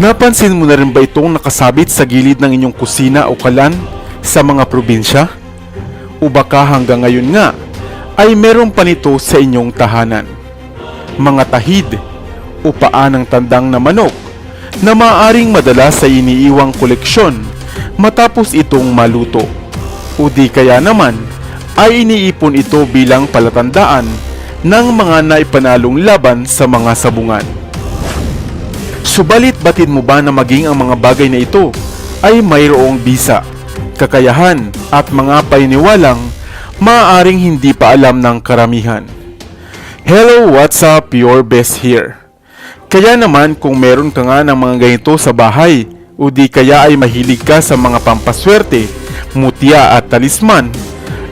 Napansin mo na rin ba itong nakasabit sa gilid ng inyong kusina o kalan sa mga probinsya? O baka hanggang ngayon nga ay meron pa nito sa inyong tahanan? Mga tahid o paa ng tandang na manok na maaring madala sa iniiwang koleksyon matapos itong maluto. O di kaya naman ay iniipon ito bilang palatandaan ng mga naipanalong laban sa mga sabungan. Subalit batid mo ba na maging ang mga bagay na ito ay mayroong bisa, kakayahan at mga paniniwalang maaaring hindi pa alam ng karamihan? Hello, what's up? Your best here. Kaya naman kung meron ka nga ng mga ganito sa bahay o di kaya ay mahilig ka sa mga pampaswerte, mutya at talisman,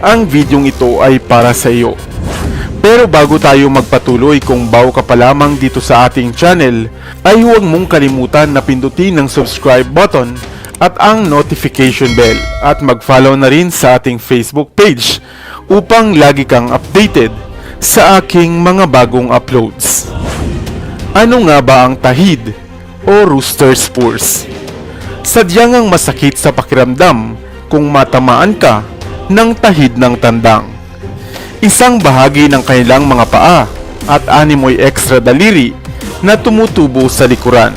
ang videong ito ay para sa iyo. Pero bago tayo magpatuloy kung bago ka pa lamang dito sa ating channel, ay huwag mong kalimutan na pindutin ang subscribe button at ang notification bell at mag-follow na rin sa ating Facebook page upang lagi kang updated sa aking mga bagong uploads. Ano nga ba ang tahid o rooster spurs? Sadyang ang masakit sa pakiramdam kung matamaan ka ng tahid ng tandang. Isang bahagi ng kanilang mga paa at animoy extra daliri na tumutubo sa likuran.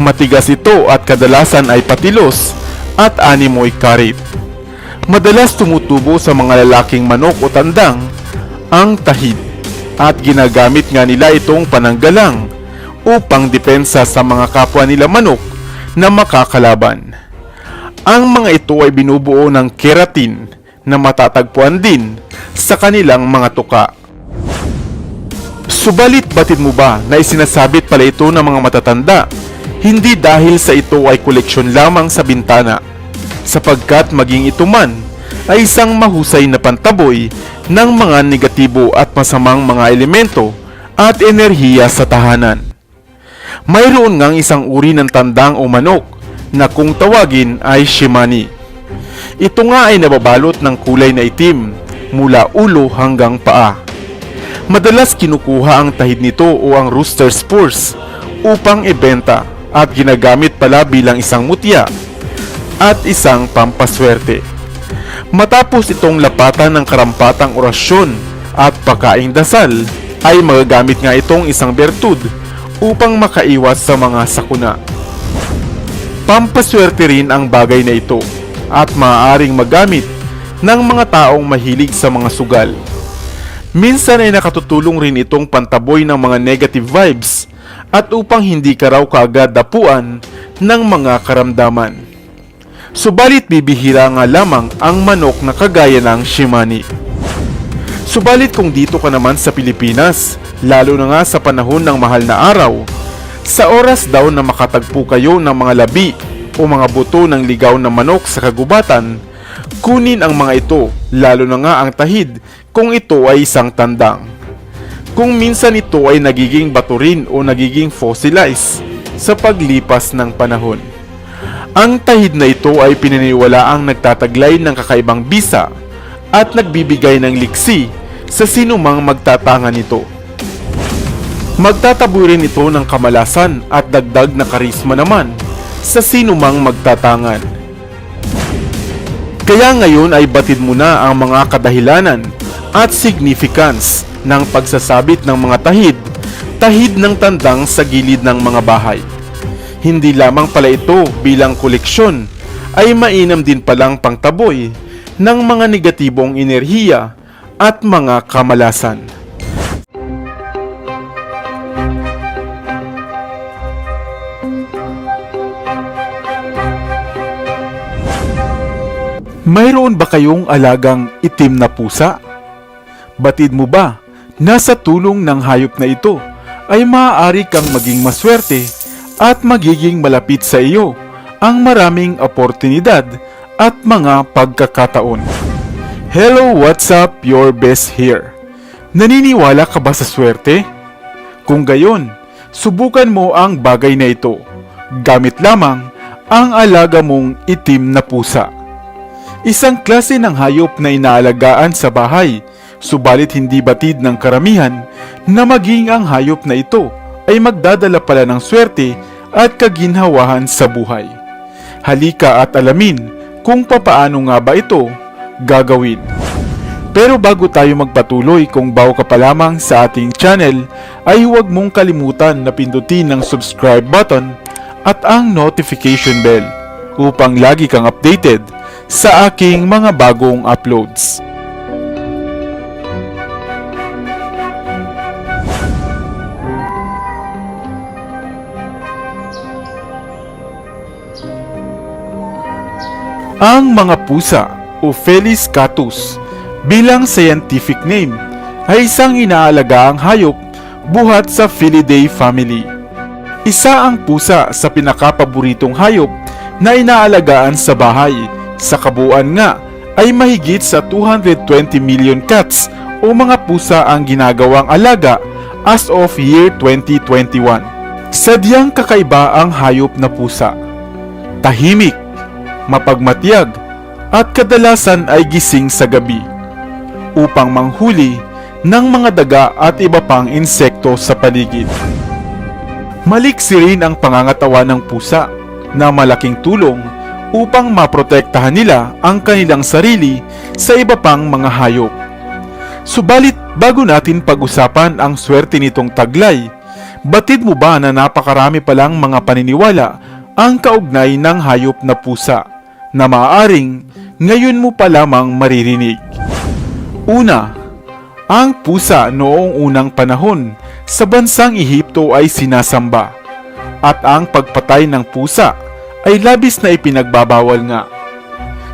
Matigas ito at kadalasan ay patilos at animoy karit. Madalas tumutubo sa mga lalaking manok o tandang ang tahid at ginagamit nga nila itong pananggalang upang depensa sa mga kapwa nila manok na makakalaban. Ang mga ito ay binubuo ng keratin na matatagpuan din sa kanilang mga tuka. Subalit batid mo ba na isinasabit pala ito ng mga matatanda hindi dahil sa ito ay koleksyon lamang sa bintana sapagkat maging ito man ay isang mahusay na pantaboy ng mga negatibo at masamang mga elemento at enerhiya sa tahanan. Mayroon ngang isang uri ng tandang o manok na kung tawagin ay shimani. Ito nga ay nababalot ng kulay na itim mula ulo hanggang paa. Madalas kinukuha ang tahid nito o ang rooster spurs upang ibenta at ginagamit pala bilang isang mutya at isang pampaswerte. Matapos itong lapatan ng karampatang orasyon at pakaing dasal, ay magagamit nga itong isang bertud upang makaiwas sa mga sakuna. Pampaswerte rin ang bagay na ito at maaaring magamit ng mga taong mahilig sa mga sugal. Minsan ay nakatutulong rin itong pantaboy ng mga negative vibes at upang hindi ka raw kaagad dapuan ng mga karamdaman. Subalit bibihira nga lamang ang manok na kagaya ng Shimani. Subalit kung dito ka naman sa Pilipinas, lalo na nga sa panahon ng mahal na araw, sa oras daw na makatagpo kayo ng mga labi o mga buto ng ligaw na manok sa kagubatan, kunin ang mga ito, lalo na nga ang tahid kung ito ay isang tandang. Kung minsan ito ay nagiging baturin o nagiging fossilized sa paglipas ng panahon. Ang tahid na ito ay pinaniwalaang nagtataglay ng kakaibang bisa at nagbibigay ng liksi sa sinumang magtatanga nito. Magtataboy rin ito ng kamalasan at dagdag na karisma naman sa sinumang magtatangan. Kaya ngayon ay batid mo na ang mga kadahilanan at significance ng pagsasabit ng mga tahid, tahid ng tandang sa gilid ng mga bahay. Hindi lamang pala ito bilang koleksyon, ay mainam din palang pangtaboy ng mga negatibong enerhiya at mga kamalasan. Mayroon ba kayong alagang itim na pusa? Batid mo ba na sa tulong ng hayop na ito ay maaari kang maging maswerte at magiging malapit sa iyo ang maraming oportunidad at mga pagkakataon. Hello, what's up? Your best here. Naniniwala ka ba sa swerte? Kung gayon, subukan mo ang bagay na ito. Gamit lamang ang alaga mong itim na pusa. Isang klase ng hayop na inaalagaan sa bahay, subalit hindi batid ng karamihan na maging ang hayop na ito ay magdadala pala ng swerte at kaginhawahan sa buhay. Halika at alamin kung papaano nga ba ito gagawin. Pero bago tayo magpatuloy kung bago ka pa lamang sa ating channel ay huwag mong kalimutan na pindutin ang subscribe button at ang notification bell upang lagi kang updated sa aking mga bagong uploads. Ang mga pusa o Felis catus bilang scientific name ay isang inaalagaang hayop buhat sa Felidae family. Isa ang pusa sa pinakapaboritong hayop na inaalagaan sa bahay. Sa kabuuan nga ay mahigit sa 220 million cats o mga pusa ang ginagawang alaga as of year 2021. Sadyang kakaiba ang hayop na pusa. Tahimik, mapagmatyag, at kadalasan ay gising sa gabi upang manghuli ng mga daga at iba pang insekto sa paligid. Maliksi rin ang pangangatawa ng pusa na malaking tulong upang maprotektahan nila ang kanilang sarili sa iba pang mga hayop. Subalit bago natin pag-usapan ang swerte nitong taglay, batid mo ba na napakarami palang mga paniniwala ang kaugnay ng hayop na pusa na maaaring ngayon mo pa lamang maririnig? Una, ang pusa noong unang panahon sa bansang Ehipto ay sinasamba at ang pagpatay ng pusa ay labis na ipinagbabawal nga.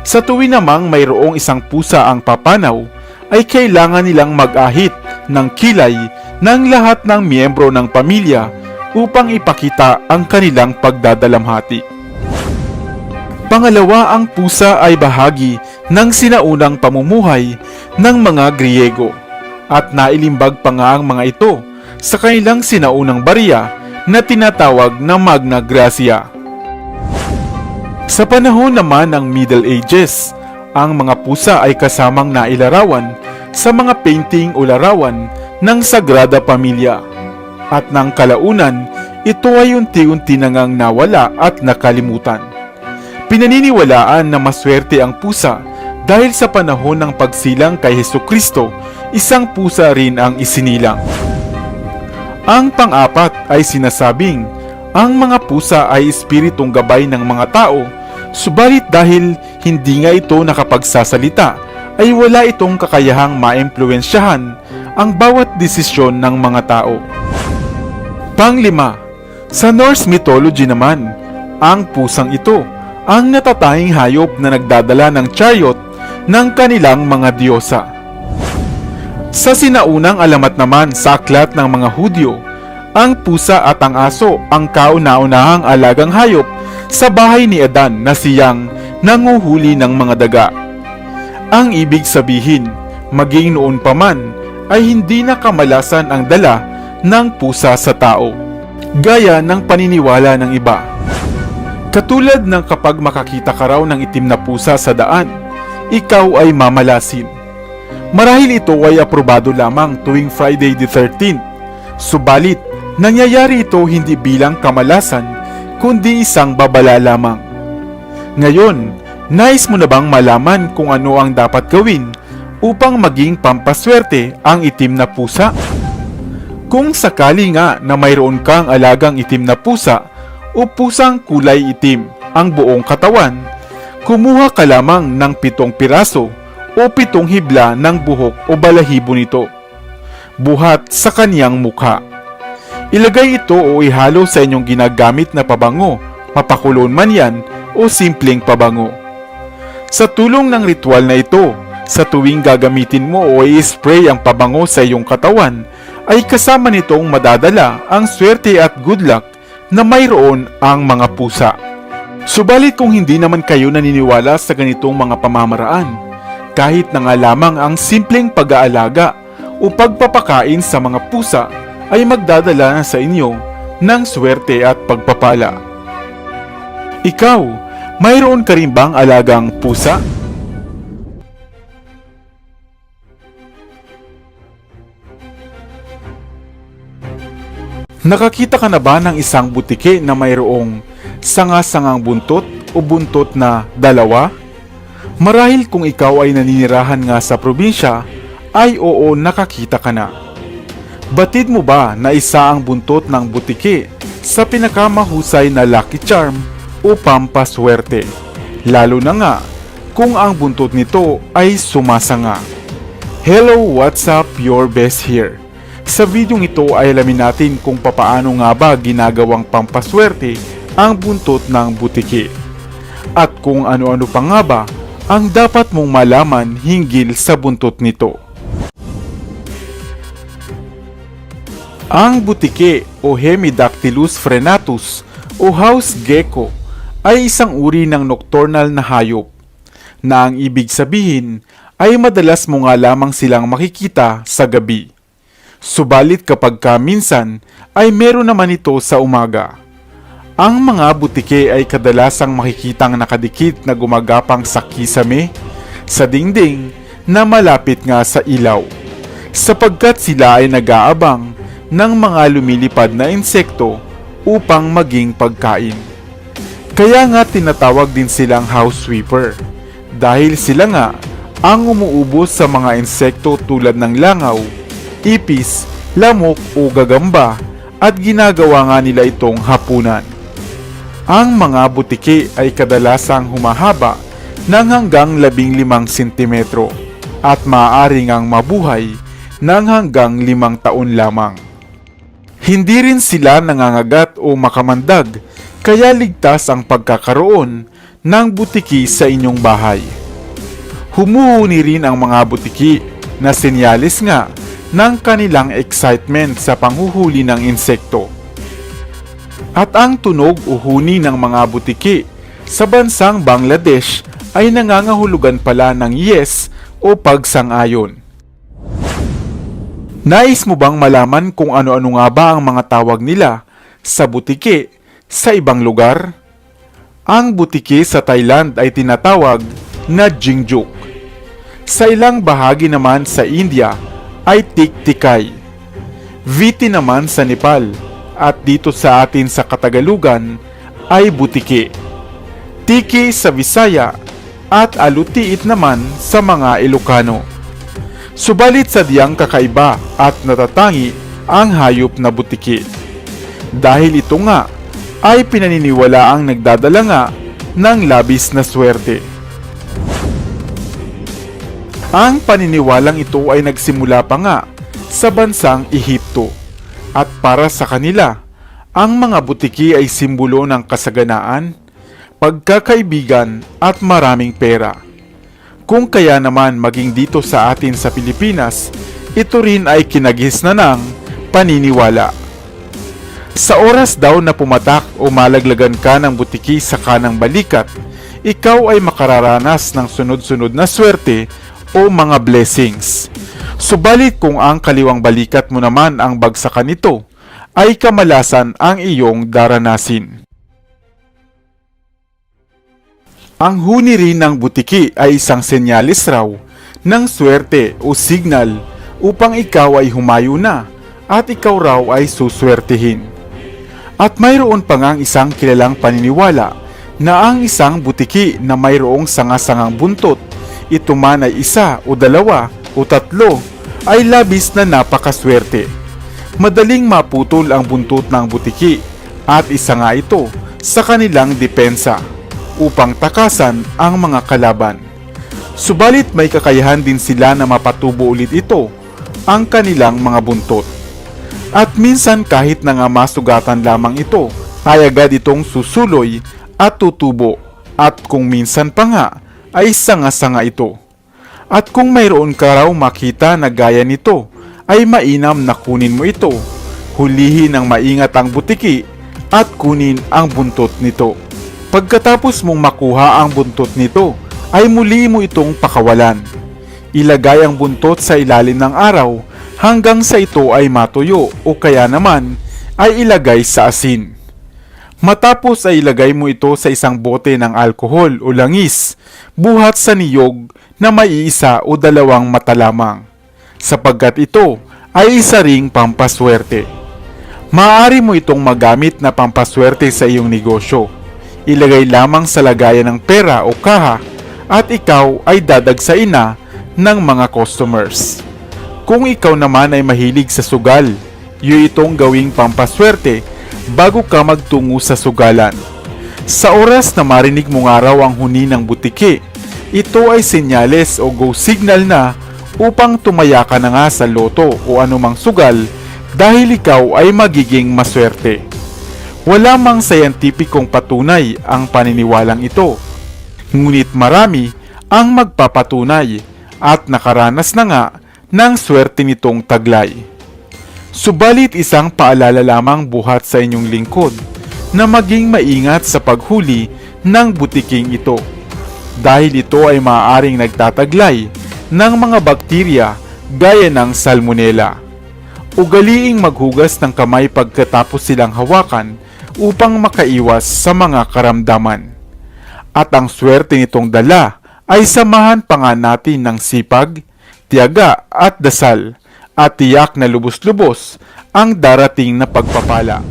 Sa tuwi namang mayroong isang pusa ang papanaw, ay kailangan nilang mag-ahit ng kilay ng lahat ng miyembro ng pamilya upang ipakita ang kanilang pagdadalamhati. Pangalawa, ang pusa ay bahagi ng sinaunang pamumuhay ng mga Griego at nailimbag pa nga ang mga ito sa kanilang sinaunang barya na tinatawag na Magna Gracia. Sa panahon naman ng Middle Ages, ang mga pusa ay kasamang nailarawan sa mga painting o larawan ng Sagrada Pamilya. At ng kalaunan, ito ay unti-unti na ngang nawala at nakalimutan. Pinaniniwalaan na maswerte ang pusa dahil sa panahon ng pagsilang kay Heso Kristo, isang pusa rin ang isinilang. Ang pang-apat ay sinasabing ang mga pusa ay espiritong gabay ng mga tao, subalit dahil hindi nga ito nakapagsasalita, ay wala itong kakayahang maimpluensyahan ang bawat desisyon ng mga tao. Panglima, sa Norse mythology naman, ang pusang ito ang natatanging hayop na nagdadala ng chariot ng kanilang mga diyosa. Sa sinaunang alamat naman sa aklat ng mga Hudyo, ang pusa at ang aso ang kauna-unahang alagang hayop sa bahay ni Adan na siyang nanguhuli ng mga daga. Ang ibig sabihin, maging noon pa man, ay hindi na kamalasan ang dala ng pusa sa tao, gaya ng paniniwala ng iba. Katulad ng kapag makakita ka raw ng itim na pusa sa daan, ikaw ay mamalasin. Marahil ito ay aprobado lamang tuwing Friday the 13th, subalit nangyayari ito hindi bilang kamalasan, kundi isang babala lamang. Ngayon, nais mo na bang malaman kung ano ang dapat gawin upang maging pampaswerte ang itim na pusa? Kung sakali nga na mayroon kang alagang itim na pusa o pusang kulay itim ang buong katawan, kumuha ka lamang ng pitong piraso o pitong hibla ng buhok o balahibo nito. Buhat sa kaniyang mukha. Ilagay ito o ihalo sa inyong ginagamit na pabango, mapakulon man yan o simpleng pabango. Sa tulong ng ritual na ito, sa tuwing gagamitin mo o i-spray ang pabango sa iyong katawan, ay kasama nitong madadala ang swerte at good luck na mayroon ang mga pusa. Subalit kung hindi naman kayo naniniwala sa ganitong mga pamamaraan, kahit na nga lamang ang simpleng pag-aalaga o pagpapakain sa mga pusa ay magdadala sa inyo ng swerte at pagpapala. Ikaw, mayroon ka rin bang alagang pusa? Nakakita ka na ba ng isang butike na mayroong sanga-sangang buntot o buntot na dalawa? Marahil kung ikaw ay naninirahan nga sa probinsya, ay oo nakakita ka na. Batid mo ba na isa ang buntot ng butike sa pinakamahusay na lucky charm o pampaswerte? Lalo na nga kung ang buntot nito ay sumasanga. Hello, what's up? Your best here. Sa videong ito ay alamin natin kung papaano nga ba ginagawang pampaswerte ang buntot ng butiki. At kung ano-ano pa nga ba ang dapat mong malaman hinggil sa buntot nito. Ang butike o Hemidactylus frenatus o house gecko ay isang uri ng nocturnal na hayop na ang ibig sabihin ay madalas mo nga lamang silang makikita sa gabi. Subalit kapag ka minsan ay meron naman ito sa umaga. Ang mga butike ay kadalasang makikitang nakadikit na gumagapang sa kisame, sa dingding na malapit nga sa ilaw. Sapagkat sila ay nag-aabang ng mga lumilipad na insekto upang maging pagkain. Kaya nga tinatawag din silang house sweeper dahil sila nga ang umuubos sa mga insekto tulad ng langaw, ipis, lamok o gagamba at ginagawa nga nila itong hapunan. Ang mga butiki ay kadalasang humahaba ng hanggang 15 cm at maaari ngang mabuhay ng hanggang 5 taon lamang. Hindi rin sila nangangagat o makamandag kaya ligtas ang pagkakaroon ng butiki sa inyong bahay. Humuhuni rin ang mga butiki na senyalis nga ng kanilang excitement sa panghuhuli ng insekto. At ang tunog o huni ng mga butiki sa bansang Bangladesh ay nangangahulugan pala ng yes o pagsang-ayon. Nais mo bang malaman kung ano-ano nga ba ang mga tawag nila sa butiki sa ibang lugar? Ang butiki sa Thailand ay tinatawag na Jingjuk. Sa ilang bahagi naman sa India ay Tiktikay. Viti naman sa Nepal at dito sa atin sa Katagalugan ay Butiki. Tiki sa Visaya at Alutiit naman sa mga Ilocano. Subalit sa diyang kakaiba at natatangi ang hayop na butiki. Dahil ito nga ay pinaniniwala ang nagdadala nga ng labis na swerte. Ang paniniwalang ito ay nagsimula pa nga sa bansang Ehipto at para sa kanila, ang mga butiki ay simbolo ng kasaganaan, pagkakaibigan at maraming pera. Kung kaya naman maging dito sa atin sa Pilipinas, ito rin ay kinagis na ng paniniwala. Sa oras daw na pumatak o malaglagan ka ng butiki sa kanang balikat, ikaw ay makararanas ng sunod-sunod na swerte o mga blessings. Subalit kung ang kaliwang balikat mo naman ang bagsakan nito, ay kamalasan ang iyong daranasin. Ang huni rin ng butiki ay isang senyalis raw ng swerte o signal upang ikaw ay humayo na at ikaw raw ay suswertihin. At mayroon pa ngang isang kilalang paniniwala na ang isang butiki na mayroong sanga-sangang buntot, ito man ay isa o dalawa o tatlo, ay labis na napakaswerte. Madaling maputol ang buntot ng butiki at isa nga ito sa kanilang depensa upang takasan ang mga kalaban. Subalit may kakayahan din sila na mapatubo ulit ito ang kanilang mga buntot. At minsan kahit na nga masugatan lamang ito, ay agad itong susuloy at tutubo at kung minsan pa nga ay sanga-sanga ito. At kung mayroon ka raw makita na gaya nito, ay mainam na kunin mo ito. Hulihin ng maingat ang butiki at kunin ang buntot nito. Pagkatapos mong makuha ang buntot nito, ay muli mo itong pakawalan. Ilagay ang buntot sa ilalim ng araw hanggang sa ito ay matuyo o kaya naman ay ilagay sa asin. Matapos ay ilagay mo ito sa isang bote ng alkohol o langis, buhat sa niyog na may isa o dalawang mata lamang, sapagkat ito ay isa ring pampaswerte. Maaari mo itong magamit na pampaswerte sa iyong negosyo. Ilagay lamang sa lagayan ng pera o kaha at ikaw ay dadagsain na ng mga customers. Kung ikaw naman ay mahilig sa sugal, yun itong gawing pampaswerte bago ka magtungo sa sugalan. Sa oras na marinig mo nga raw ang huni ng butiki, ito ay senyales o go signal na upang tumaya ka na nga sa loto o anumang sugal dahil ikaw ay magiging maswerte. Wala mang sayantipikong patunay ang paniniwalang ito. Ngunit marami ang magpapatunay at nakaranas na nga ng swerte nitong taglay. Subalit isang paalala lamang buhat sa inyong lingkod na maging maingat sa paghuli ng butiking ito dahil ito ay maaaring nagtataglay ng mga bakterya gaya ng salmonella. Ugaliing maghugas ng kamay pagkatapos silang hawakan upang makaiwas sa mga karamdaman. At ang swerte nitong dala ay samahan pa nga natin ng sipag, tiyaga at dasal at tiyak na lubos-lubos ang darating na pagpapala.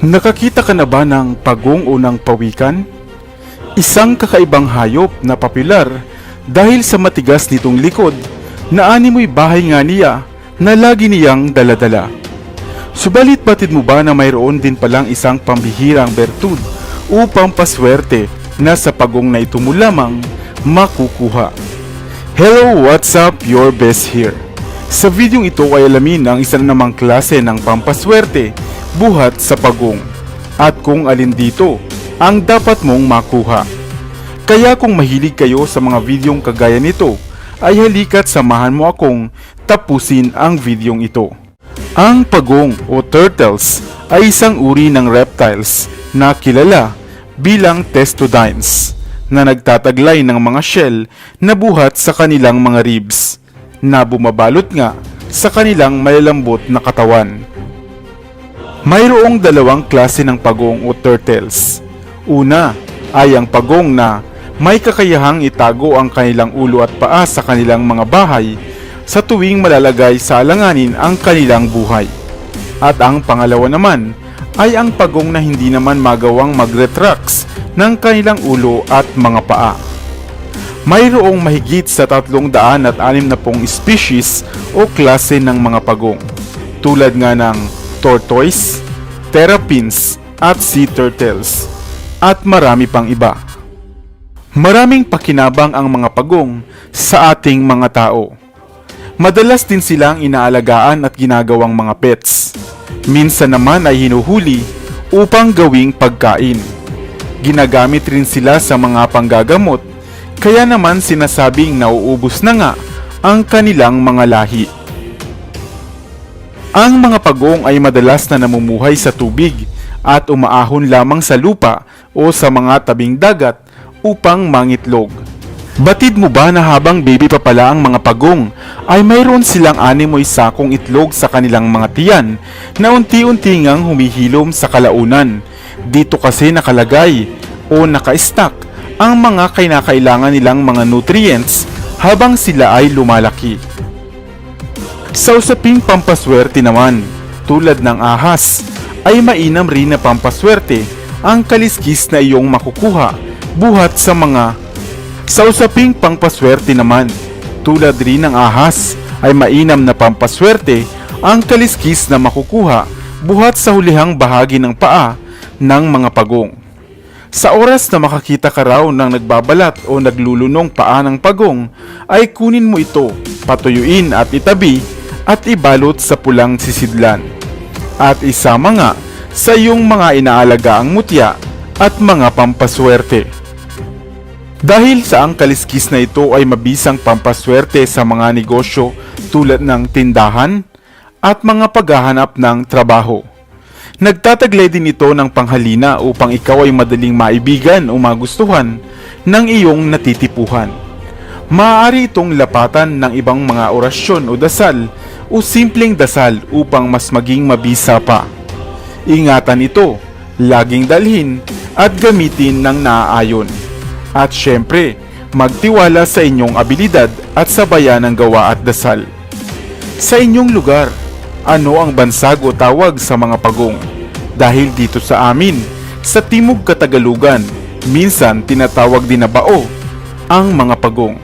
Nakakita ka na ba ng pagong o ng pawikan? Isang kakaibang hayop na popular dahil sa matigas nitong likod na animoy bahay nga niya na lagi niyang daladala. Subalit batid mo ba na mayroon din palang isang pambihirang bertud upang paswerte na sa pagong na ito mo lamang makukuha? Hello, what's up? Your best here. Sa videong ito ay alamin ang isa na namang klase ng pampaswerte buhat sa pagong at kung alin dito ang dapat mong makuha. Kaya kung mahilig kayo sa mga videong kagaya nito, ay halika't samahan mo akong tapusin ang videong ito. Ang pagong o turtles ay isang uri ng reptiles na kilala bilang testudines na nagtataglay ng mga shell na buhat sa kanilang mga ribs na bumabalot nga sa kanilang malalambot na katawan. Mayroong dalawang klase ng pagong o turtles. Una ay ang pagong na may kakayahang itago ang kanilang ulo at paa sa kanilang mga bahay sa tuwing malalagay sa alanganin ang kanilang buhay. At ang pangalawa naman ay ang pagong na hindi naman magawang mag-retracts ng kanilang ulo at mga paa. Mayroong mahigit sa tatlong daan at anim na pong species o klase ng mga pagong, tulad nga ng tortoise, terrapins at sea turtles, at marami pang iba. Maraming pakinabang ang mga pagong sa ating mga tao. Madalas din silang inaalagaan at ginagawang mga pets. Minsan naman ay hinuhuli upang gawing pagkain. Ginagamit rin sila sa mga panggagamot, kaya naman sinasabing nauubos na nga ang kanilang mga lahi. Ang mga pagong ay madalas na namumuhay sa tubig at umaahon lamang sa lupa o sa mga tabing dagat upang mangitlog. Batid mo ba na habang baby pa pala ang mga pagong ay mayroon silang animoy sakong itlog sa kanilang mga tiyan na unti-unti ngang humihilom sa kalaunan. Dito kasi nakalagay o naka-stack ang mga kinakailangan nilang mga nutrients habang sila ay lumalaki. Sa usaping pampaswerte naman, tulad ng ahas, ay mainam rin na pampaswerte ang kaliskis na iyong makukuha buhat sa mga sa usaping pangpaswerte naman, tulad rin ng ahas, ay mainam na pampaswerte ang kaliskis na makukuha buhat sa hulihang bahagi ng paa ng mga pagong. Sa oras na makakita ka raw ng nagbabalat o naglulunong paa ng pagong, ay kunin mo ito, patuyuin at itabi at ibalot sa pulang sisidlan. At isama nga sa iyong mga inaalagaang mutya at mga pampaswerte. Dahil sa ang kaliskis na ito ay mabisang pampaswerte sa mga negosyo tulad ng tindahan at mga paghahanap ng trabaho. Nagtataglay din ito ng panghalina upang ikaw ay madaling maibigan o magustuhan ng iyong natitipuhan. Maaari itong lapatan ng ibang mga orasyon o dasal o simpleng dasal upang mas maging mabisa pa. Ingatan ito, laging dalhin at gamitin ng naaayon. At syempre, Magtiwala sa inyong abilidad at sabayan ang gawa at dasal. Sa inyong lugar, ano ang bansag o tawag sa mga pagong? Dahil dito sa amin, sa Timog Katagalugan, minsan tinatawag din na bao ang mga pagong.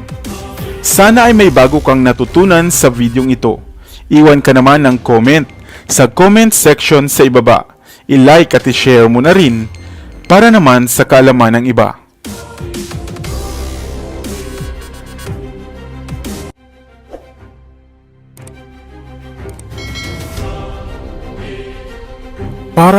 Sana ay may bago kang natutunan sa videong ito. Iwan ka naman ng comment sa comment section sa ibaba. I-like at i-share mo na rin para naman sa kaalaman ng iba.